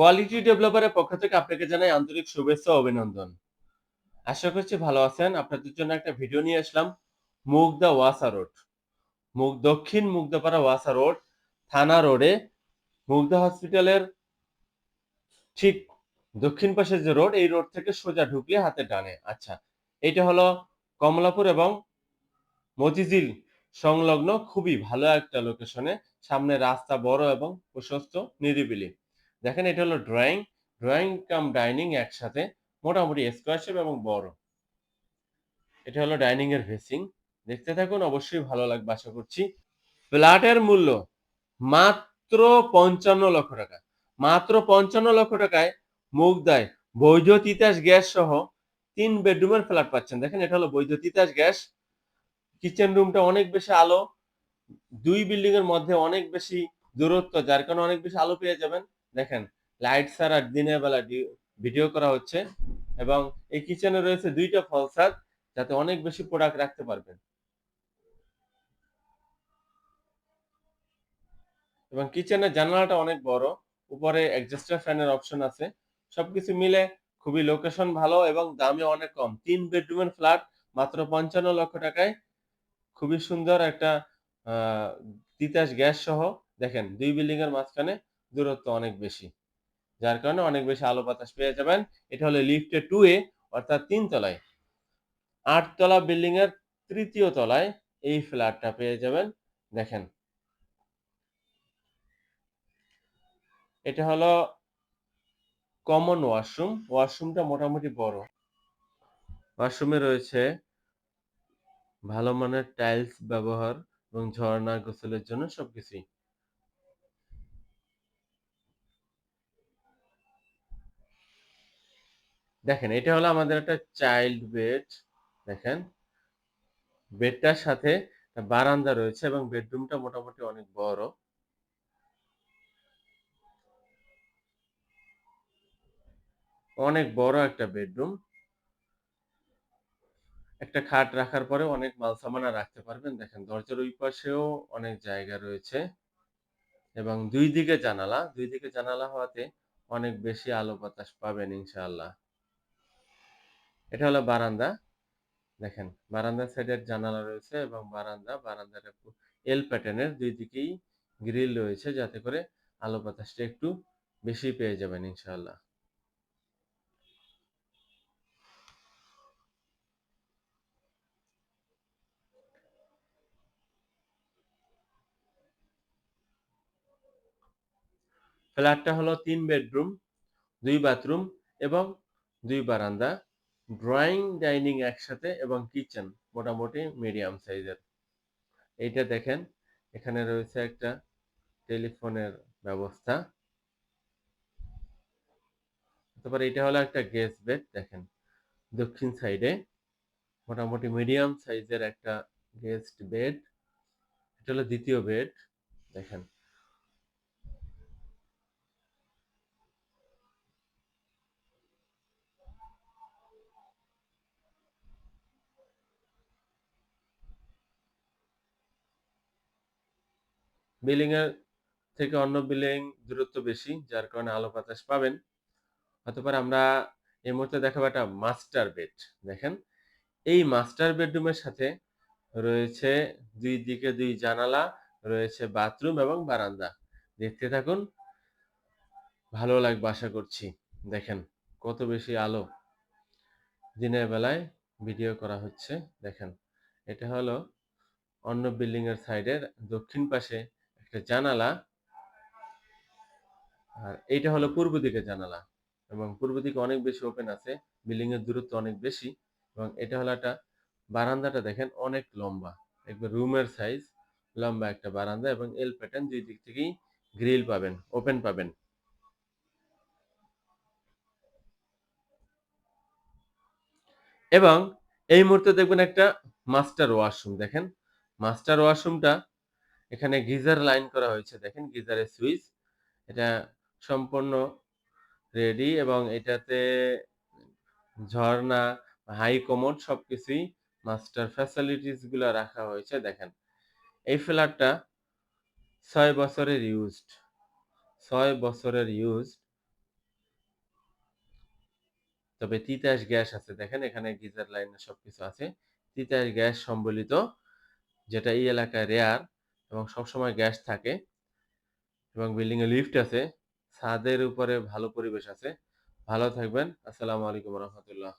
Quality ডেভেলপারের পক্ষ থেকে আপনাকে জানাই আন্তরিক শুভেচ্ছা অভিনন্দন। আশা করছি ভালো আছেন। আপনাদের জন্য একটা ভিডিও নিয়ে আসলাম মুগদা ওয়াসা রোড। মুগ দক্ষিণ মুগদাপাড়া ওয়াসা রোড, থানা রোডে মুগদা হসপিটালের ঠিক দক্ষিণ পাশে যে রোড, এই রোড থেকে সোজা ঢুকলে হাতে ডানে। আচ্ছা, এটা হলো কমলাপুর এবং মতিঝিল সংলগ্ন খুবই ভালো একটা লোকেশনে। সামনে রাস্তা বড় এবং প্রশস্ত, নিরিবিলি। দেখেন এটা হলো ড্রয়িং, ড্রয়িং কাম ডাইনিং একসাথে মোটামুটি স্কোয়ার শেপ এবং বড়। এটা হলো ডাইনিং এর ভেসিং। দেখতে থাকুন অবশ্যই ভালো লাগবে আশা করছি। ফ্ল্যাটের মূল্য মাত্র ৫৫ লক্ষ টাকা। মাত্র ৫৫ লক্ষ টাকায় মুখ মুগদায় বৈধ তিতাস গ্যাস সহ ৩ বেডরুমের ফ্ল্যাট পাচ্ছেন। দেখেন এটা হলো বৈধ তিতাস গ্যাস। কিচেন রুমটা অনেক বেশি আলো। দুই বিল্ডিং এর মধ্যে অনেক বেশি দূরত্ব যার কারণে অনেক বেশি আলো পেয়ে যাবেন। দেখেন, লাইট ছাড়া দিনের বেলা ভিডিও করা হচ্ছে এবং এই কিচেনে রয়েছে দুইটা ফলসাদ যাতে অনেক বেশি প্রোডাক্ট রাখতে পারবেন। এবং কিচেনের জানালাটা অনেক বড়। উপরে এক্সহস্টার ফ্যানের অপশন আছে। সবকিছু মিলে খুবই লোকেশন ভালো এবং দামে অনেক কম। ৩ বেডরুমের ফ্ল্যাট মাত্র ৫৫ লক্ষ টাকায় খুবই সুন্দর একটা তিতাস গ্যাস সহ, দেখেন, দুই বিল্ডিং এর মাঝখানে দূরত্ব অনেক বেশি। যার কারণে অনেক বেশি আলো বাতাস পেয়ে যাবেন। এটা হলো লিফটে 2 এ অর্থাৎ ৩ তলায়। ৮ তলা বিল্ডিং এর তৃতীয় তলায় এই ফ্ল্যাটটা পেয়ে যাবেন। দেখেন। এটা হলো কমন ওয়াশরুম। ওয়াশরুমটা মোটামুটি বড়। ওয়াশরুমে রয়েছে ভালো মানের টাইলস ব্যবহার এবং ঝরনা গোসলের জন্য সবকিছুই। দেখেন, এটা হলো আমাদের একটা চাইল্ড বেড। দেখেন। বেডটার সাথে বারান্দা রয়েছে এবং বেডরুমটা মোটামুটি অনেক বড়। অনেক বড় একটা বেডরুম। একটা খাট রাখার পরে অনেক মালসামানা রাখতে পারবেন। দেখেন, দরজার ওই পাশেও অনেক জায়গা রয়েছে। এবং দুই দিকে জানালা। দুই দিকে জানালা হওয়াতে অনেক বেশি আলো বাতাস পাবেন, ইনশাআল্লাহ। এটা হলো বারান্দা। দেখেন বারান্দার সাইডের জানালা রয়েছে এবং বারান্দা, বারান্দাটা এল প্যাটার্নের দুই দিকেই গ্রিল রয়েছে যাতে করে আলো বাতাসটা একটু বেশি পেয়ে যাবেন ইনশাআল্লাহ। ফ্ল্যাটটা হলো তিন বেডরুম, দুই বাথরুম এবং দুই বারান্দা। ড্রয়িং, ডাইনিং একসাথে এবং কিচেন মোটামুটি মিডিয়াম সাইজের। এইটা দেখেন এখানে রয়েছে একটা টেলিফোনের ব্যবস্থা। তারপরে এটা হলো একটা গেস্ট বেড দেখেন। দক্ষিণ সাইডে মোটামুটি মিডিয়াম সাইজের একটা গেস্ট বেড। এটা হলো দ্বিতীয় বেড। দেখেন। বিল্ডিং এর থেকে অন্য বিল্ডিং দূরত্ব বেশি যার কারণে আলো বাতাস পাবেন। অতঃপর আমরা এই মুহূর্তে দেখাবো একটা মাস্টার বেড। দেখেন এই মাস্টার বেডরুমের সাথে রয়েছে দুই দিকে দুই জানালা, রয়েছে বাথরুম এবং বারান্দা। দেখতে থাকুন। ভালো লাগবে আশা করছি। দেখেন কত বেশি আলো। দিনের বেলায় ভিডিও করা হচ্ছে। দেখেন এটা হলো অন্য বিল্ডিং এর সাইডের দক্ষিণ পাশে একটা জানালা। আর এইটা হলো পূর্ব দিকের জানালা এবং পূর্ব দিকে অনেক বেশি ওপেন আছে। বিল্ডিং এর দূরত্ব অনেক বেশি এবং এটা হলো একটা বারান্দাটা দেখেন অনেক লম্বা। একবার রুমের সাইজ লম্বা একটা বারান্দা এবং এল প্যাটার্ন ২ দিক থেকেই গ্রিল পাবেন, ওপেন পাবেন। এবং এই মুহূর্তে দেখবেন একটা মাস্টার ওয়াশরুম দেখেন। মাস্টার ওয়াশরুমটা এখানে গিজার লাইন করা হয়েছে, দেখেন গিজারের সুইচ। এটা সম্পূর্ণ রেডি এবং এটাতে ঝর্ণা, হাই কমোড সবকিছুই মাস্টার ফ্যাসিলিটিসগুলা রাখা হয়েছে, দেখেন। এই ফ্ল্যাটটা ছয় বছরের ইউজড। ছয় বছরের ইউজড তবে তিতাস গ্যাস আছে, দেখেন এখানে গিজার লাইন সবকিছু আছে। তিতাস গ্যাস সম্বলিত যেটা এই এলাকায় রেয়ার এবং সবসময় গ্যাস থাকে এবং বিল্ডিং এ লিফট আছে। ছাদের উপরে ভালো পরিবেশ আছে। ভালো থাকবেন। আসসালামু আলাইকুম রাহমাতুল্লাহ।